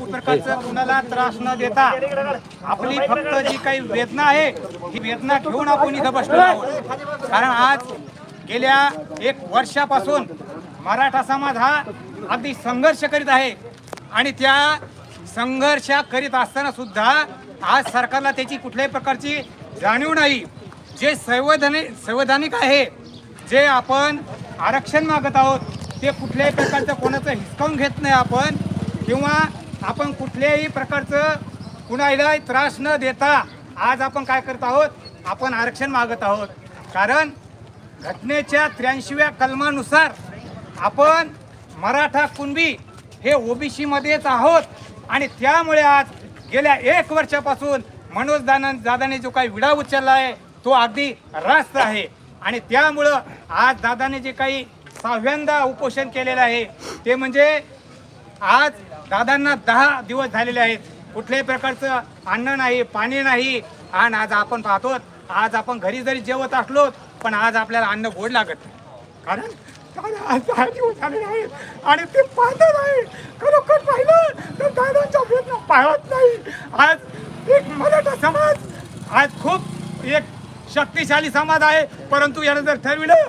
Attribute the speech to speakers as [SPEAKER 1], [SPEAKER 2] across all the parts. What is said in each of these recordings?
[SPEAKER 1] प्रकारचं कुणाला त्रास न देता आपली फक्त जी काही वेदना आहे ही वेदना घेऊन आपण इथं बसलो आहोत. कारण आज गेल्या एक वर्षापासून मराठा समाज हा अगदी संघर्ष करीत आहे आणि त्या संघर्ष करीत असताना सुद्धा आज सरकारला त्याची कुठल्याही प्रकारची जाणीव नाही. जे संवैधानिक संवैधानिक आहे जे आपण आरक्षण मागत आहोत ते कुठल्याही प्रकारचं कोणाचं हिसकावून घेत नाही आपण किंवा आपण कुठल्याही प्रकारचं कुणाला त्रास न देता आज आपण काय करत आहोत? आपण आरक्षण मागत आहोत. कारण घटनेच्या त्र्याऐंशीव्या कलमानुसार आपण मराठा कुणबी हे ओबीसीमध्येच आहोत आणि त्यामुळे आज गेल्या एक वर्षापासून मनोज दानंद दादाने जो काही विडा उचलला आहे तो अगदी रास्त आहे. आणि त्यामुळं आज दादाने जे काही सहाव्यांदा उपोषण केलेलं आहे ते म्हणजे आज दादांना दहा दिवस झालेले आहेत. कुठल्याही प्रकारचं अन्न नाही पाणी नाही. आणि आज आपण पाहतो आज आपण घरी जरी जेवत असलो पण आज आपल्याला अन्न गोड लागत कारण आज दहा दिवस झालेले आहेत. आणि ते पाहत नाही खरोखर पाहिलं तर दादांच्या वेदना पाहत नाही. आज एक मराठा समाज आज खूप एक शक्तिशाली समाज आहे. परंतु यानं जर ठरविलं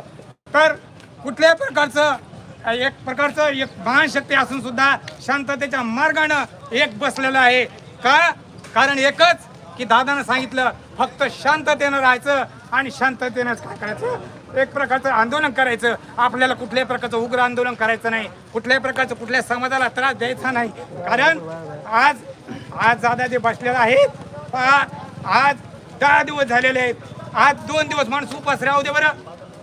[SPEAKER 1] तर कुठल्याही प्रकारचं एक प्रकारचं एक महाशक्ती असून सुद्धा शांततेच्या मार्गानं एक बसलेलं आहे. का? कारण एकच की दादानं सांगितलं फक्त शांततेनं राहायचं आणि शांततेनंच काय करायचं? एक प्रकारचं आंदोलन करायचं. आपल्याला कुठल्याही प्रकारचं उग्र आंदोलन करायचं नाही. कुठल्याही प्रकारचं कुठल्या समाजाला त्रास द्यायचा नाही. कारण आज आज दादा जे बसलेले आहेत. आज दहा दिवस झालेले आहेत. आज दोन दिवस माणूस उपास राहू दे बरं.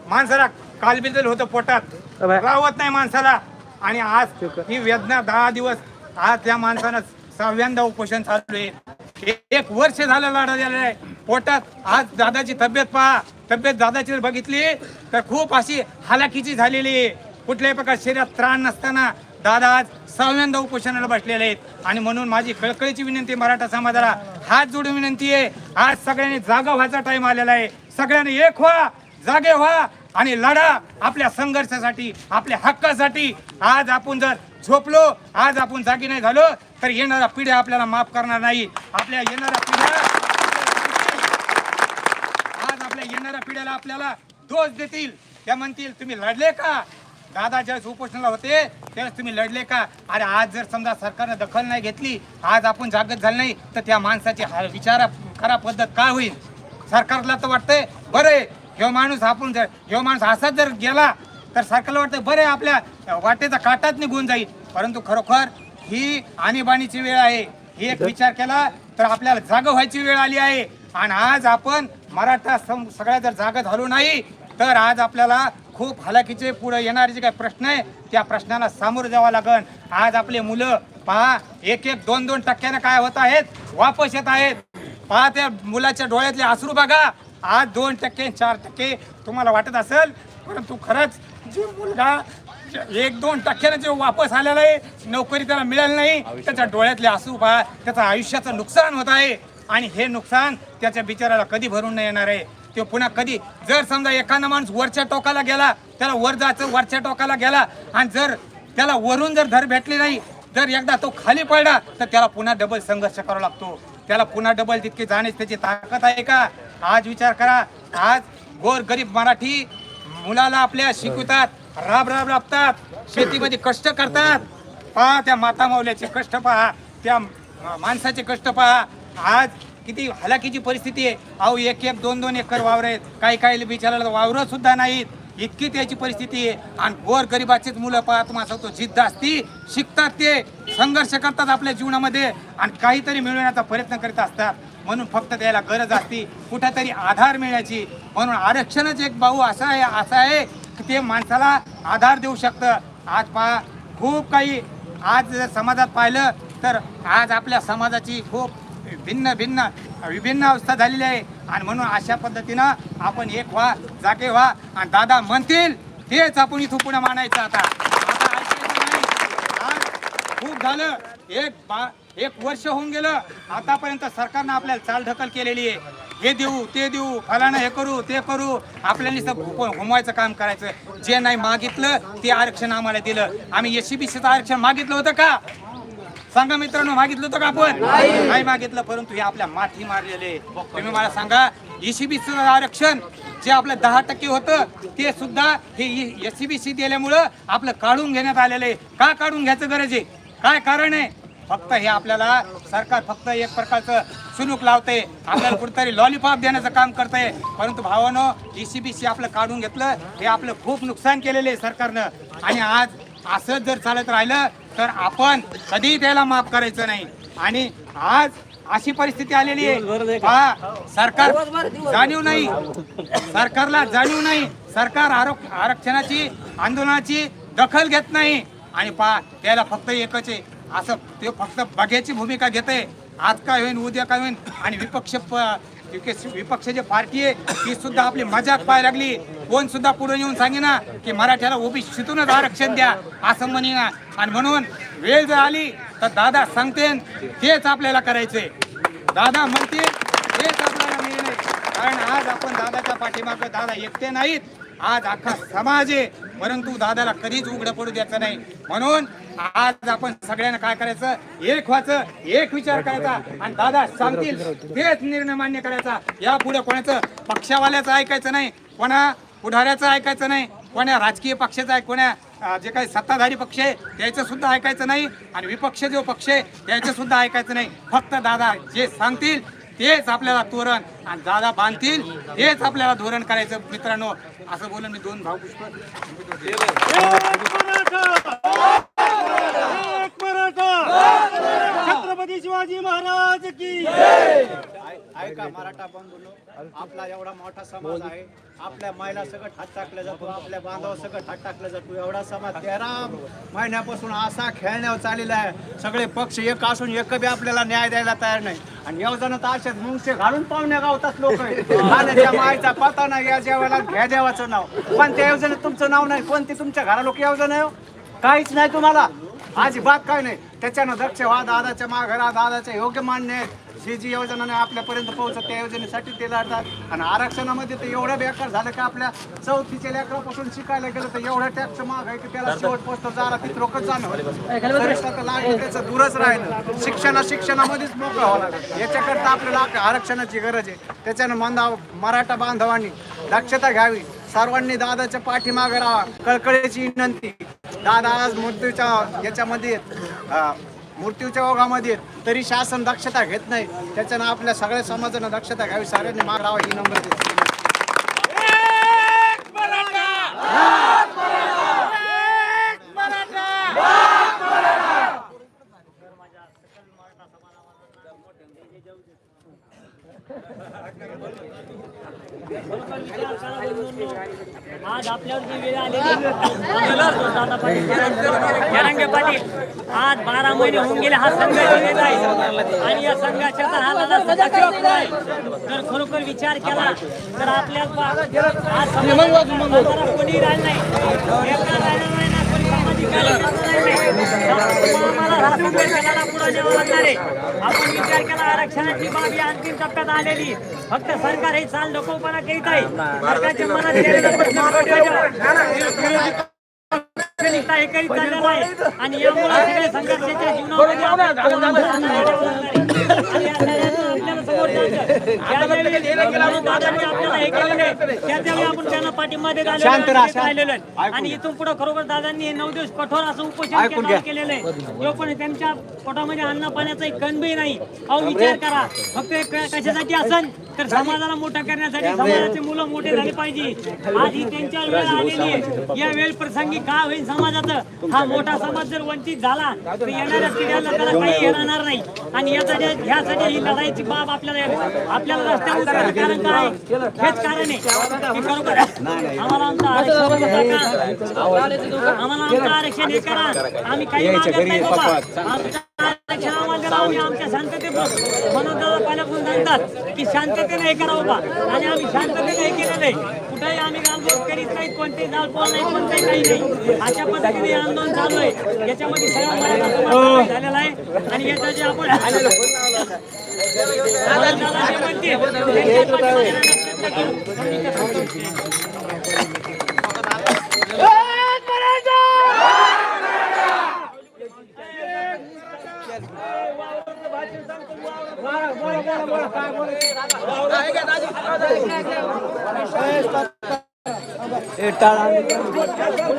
[SPEAKER 1] माणसाला कालबिदल होतं पोटात. राहत नाही माणसाला. आणि आज ही वेदना दहा दिवस आज त्या माणसानं सहाव्यांदा उपोषण चालू आहे. एक वर्ष झालं लढा दिलेला आहे. पोटात आज दादाची तब्येत पहा. तब्येत दादाची जर बघितली तर खूप अशी हालाकीची झालेली आहे. कुठल्याही प्रकार शरीरात त्राण नसताना दादा आज सहाव्यांदा उपोषणाला बसलेले आहेत. आणि म्हणून माझी कळकळीची विनंती मराठा समाजाला. हात जोडून विनंती आहे. आज सगळ्यांनी जागा व्हायचा टाइम आलेला आहे. सगळ्यांनी एक व्हा. जागे व्हा. आणि लढा आपल्या संघर्षासाठी आपल्या हक्कासाठी. आज आपण जर झोपलो आज आपण जागी नाही झालो तर येणाऱ्या पिढ्या आपल्याला माफ करणार नाही. आपल्या येणाऱ्या पिढ्या आज आपल्या येणाऱ्या पिढ्याला आपल्याला दोष देतील. त्या म्हणतील तुम्ही लढले का? दादा ज्यावेळेस उपोषणाला होते त्यावेळेस तुम्ही लढले का? अरे आज जर समजा सरकारनं दखल नाही घेतली आज आपण जागत झालं नाही तर त्या माणसाची हा- विचारा करा पद्धत काय होईल? सरकारला तर वाटतंय बरं आहे ह्यो माणूस आपण जर ह्यो माणूस असाच जर गेला तर सरकारला वाटतं बरं आपल्या वाटेचा काटाच निघून जाईल. परंतु खरोखर ही आणीबाणीची वेळ आहे. ही एक विचार केला तर आपल्याला जाग व्हायची वेळ आली आहे. आणि आज आपण मराठा सगळ्या जर जागा झालो नाही तर आज आपल्याला खूप हलाखीचे पुढे येणारे जे काही प्रश्न आहे त्या प्रश्नाला सामोरं जावं लागन. आज आपले मुलं पहा एक एक दोन दोन टक्क्याने काय होत आहेत वापस येत आहेत. पहा त्या मुलाच्या डोळ्यातले अश्रू बघा. आज दोन टक्के चार टक्के तुम्हाला वाटत असेल परंतु खरंच जे मुलगा एक दोन टक्क्याने जे वापस आलेला आहे नोकरी त्याला मिळाली नाही त्याच्या डोळ्यातले अश्रू पहा त्याचं आयुष्याचं नुकसान होत आहे आणि हे नुकसान त्याच्या बिचाराला कधी भरून नाही येणार आहे. ते पुन्हा कधी जर समजा एखादा माणूस वरच्या टोकाला गेला त्याला वर जायचं वरच्या टोकाला गेला आणि जर त्याला वरून जर धर भेटली नाही जर एकदा तो खाली पडला तर त्याला पुन्हा डबल संघर्ष करावा लागतो. त्याला पुन्हा डबल तितके जाण्याची त्याची ताकद आहे का? आज विचार करा. आज गोर गरीब मराठी मुलाला आपल्या शिकवतात राब राब राबतात शेतीमध्ये कष्ट करतात. पहा त्या माता मावल्याचे कष्ट पहा त्या माणसाचे कष्ट पहा. आज किती हलाखीची परिस्थिती आहे. अहो एक एक दोन दोन एकर वावर आहेत. काही काही बिचाराला वावरं सुद्धा नाहीत. इतकी त्याची परिस्थिती आहे. आणि गोर गरिबाचेच मुलं पहा तुम्हाला जिद्द असती. शिकतात ते संघर्ष करतात आपल्या जीवनामध्ये आणि काहीतरी मिळवण्याचा प्रयत्न करीत असतात. म्हणून फक्त त्याला गरज असती कुठेतरी आधार मिळण्याची म्हणून आरक्षणच एक भाऊ असा आहे असा आहे की ते माणसाला आधार देऊ शकतं. आज पहा खूप काही आज जर समाजात पाहिलं तर आज आपल्या समाजाची खूप भिन्न भिन्न विभिन्न अवस्था झालेली आहे. आणि म्हणून अशा पद्धतीनं आपण एक व्हा जागे व्हा. आणि दादा म्हणतील तेच आपण इथून पुढे मानायचं आता. आता ऐकायचं नाही. खूप झालं. एक बा एक वर्ष होऊन गेलं. आतापर्यंत सरकारनं आपल्याला चालढकल केलेली आहे. हे देऊ ते देऊ फलानं हे करू ते करू. आपल्याला घुमवायचं काम करायचं. जे नाही मागितलं ते आरक्षण आम्हाला दिलं. आम्ही एस सी बी सीचं आरक्षण मागितलं होतं का? सांगा मित्रांनो मागितलं होतं का आपण? नाही. मागितलं परंतु हे आपल्या माथी मारलेले. तुम्ही मला सांगा ईसीबीचं आरक्षण जे आपलं दहा टक्के होतं ते सुद्धा हे एसीबीसी दिल्यामुळं आपलं काढून घेण्यात आलेलं. आहे का काढून घ्यायचं गरज आहे? काय कारण आहे? फक्त हे आपल्याला सरकार फक्त एक प्रकारचं सुलूक लावते आपल्याला कुठेतरी लॉलीपॉप देण्याचं काम करतंय. परंतु भावानो ईसीबीसी आपलं काढून घेतलं हे आपलं खूप नुकसान केलेलं आहे सरकारनं. आणि आज असंच जर चालत राहिलं तर आपण कधीही त्याला माफ करायचं नाही. आणि आज अशी परिस्थिती आलेली आहे. पहा, सरकार जाणीव नाही. सरकारला जाणीव नाही. सरकार आरक्षणाची आंदोलनाची दखल घेत नाही. आणि पहा त्याला फक्त एकच आहे. असं ते फक्त बघ्याची भूमिका घेते आज काय होईल उद्या काय होईल आणि विपक्ष विपक्ष जे पार्टी आहे ती सुद्धा आपली मजाक पाहायला लागली. कोण सुद्धा पुढे येऊन सांगेना की मराठ्याला ओबीसीतूनच आरक्षण द्या असं म्हणेना आणि म्हणून वेळ जर आली तर दादा सांगते तेच आपल्याला करायचे दादा म्हणते तेच आपल्याला मिळणे कारण आज आपण दादाच्या पाठीमागं दादा एकटे नाहीत. आज अख्खा समाज आहे. परंतु दादाला कधीच उघडं पडू द्यायचं नाही. म्हणून आज आपण सगळ्यांना काय करायचं? एक व्हायचं एक विचार करायचा. आणि दादा सांगतील तेच निर्णय मान्य करायचा. यापुढे कोणाचं? पक्षावाल्याचं ऐकायचं नाही. कोणा पुढाऱ्याचं ऐकायचं नाही कोण्या राजकीय पक्षाचं आहे कोण्या जे काही सत्ताधारी पक्ष आहे त्याचं सुद्धा ऐकायचं नाही आणि विपक्ष जो पक्ष आहे त्याचं सुद्धा ऐकायचं नाही. फक्त दादा जे सांगतील तेच आपल्याला तोरण आणि दादा बांधतील तेच आपल्याला धोरण करायचं. मित्रांनो असं बोलून मी दोन भाऊ पुष्प
[SPEAKER 2] एक मराठा! छत्रपती शिवाजी महाराज की
[SPEAKER 3] ऐका मराठा आपला एवढा मोठा समाज आहे. आपल्या महिला सगळं हात टाकला जातो आपल्या बांधव सगळं हात टाकला जातो. एवढा समाज तेरा महिन्यापासून असा खेळण्यावर चाललेला आहे. सगळे पक्ष एक असून एक बी आपल्याला न्याय द्यायला तयार नाही. आणि योजना तर अशाच मुंगसे घालून पाहुण्या गावतात लोक. खाण्याच्या मायचा पता नाही या जेवायला घ्या देवाचं नाव. पण त्या योजनेत तुमचं नाव नाही. कोणती तुमच्या घरा लोक योजना आहे? काहीच नाही तुम्हाला. अजिबात काय नाही. त्याच्यानं दक्ष व्हा दादाच्या माघरा दादाचे योग्य मान्य आहेत. ही जी योजना नाही आपल्यापर्यंत पोहोचत त्या योजनेसाठी ते लढतात. आणि आरक्षणामध्ये तर एवढं बेकार झालं की आपल्या चौथीच्या लेकरापासून शिकायला गेलं तर एवढं टॅक्स महाग आहे की त्याला शेवट पोचतो जरा तिथे रोखच जाणं. तर लागलं त्याचं दूरच राहिलं. शिक्षणा शिक्षणामध्येच मोकळं व्हावं लागलं. याच्याकरता आपल्याला आरक्षणाची गरज आहे. त्याच्यानं मंदा मराठा बांधवांनी दक्षता घ्यावी. सर्वांनी दादाच्या पाठीमागे राहा कळकळीची विनंती. दादा आज मृत्यूच्या याच्यामध्ये मृत्यूच्या ओघामध्ये. तरी शासन दक्षता घेत नाही. त्याच्यानं आपल्या सगळ्या समाजानं दक्षता घ्यावी साऱ्यांनी माग राहावं ही नंबर देतो
[SPEAKER 4] आज आपल्यावर जी वेळ आलेली पाटील. आज बारा महिने होऊन गेले हा संघ जिंकलेला आहे. आणि या संघाच्या हा दादा सदाशिव आहे. जर खरोखर विचार केला तर आपल्या आज कोणी राहिलं नाही. राहिलं नाही. आपण विचार केला आरक्षणाची बाब ही अंतिम टप्प्यात आलेली फक्त सरकार हे चाल लोकोपणा करीत आहे सरकारच्या मनात हे करीत चाललेलं आहे आणि यामुळे सगळे संघर्षाच्या जीवनामध्ये आपण त्यांना राहिलेलो आहे. आणि इथून पुढे खरोखर दादांनी हे नऊ दिवस कठोर असं उपोषण केलं- केलेलं आहे. जो पण त्यांच्या पोटामध्ये अन्न पाण्याचा एक कणबी नाही अहो विचार करा. फक्त कशासाठी असन? तर समाजाला मोठा करण्यासाठी समाजाचे मुलं मोठे झाले पाहिजे. आज ही त्यांच्यावर वेळ आलेली आहे. या वेळ प्रसंगी काय होईल समाजाचं? हा मोठा समाज जर वंचित झाला तर येणाऱ्या पिढ्याला त्याला काही येणार नाही. आणि यासाठी ह्यासाठी ही लढाईची बाब आपल्याला आपल्याला रस्त्यावर उतरायचं कारण काय? हेच कारण आहे. की खरोखर आम्हाला आमचं आरक्षण. आम्हाला आमचं आरक्षण हे करा. आम्ही काही मागत नाही बाबा. आमचं आरक्षण आम्हाला द्या. आम्ही आमच्या शांतते म्हणून दादा पहिल्यापासून सांगतात की शांततेने हे करा बाबा आणि आम्ही शांततेने हे केलेलं. आहे कुठेही आम्ही गालबोट करीत नाही कोणतेही जाळपोळ नाही कोणतेही काही नाही. अशा पद्धतीने हे आंदोलन चालू आहे. याच्यामध्ये सगळा मराठा समाज झालेला आहे. आणि आपण दादा जे म्हणतील, त्यांच्या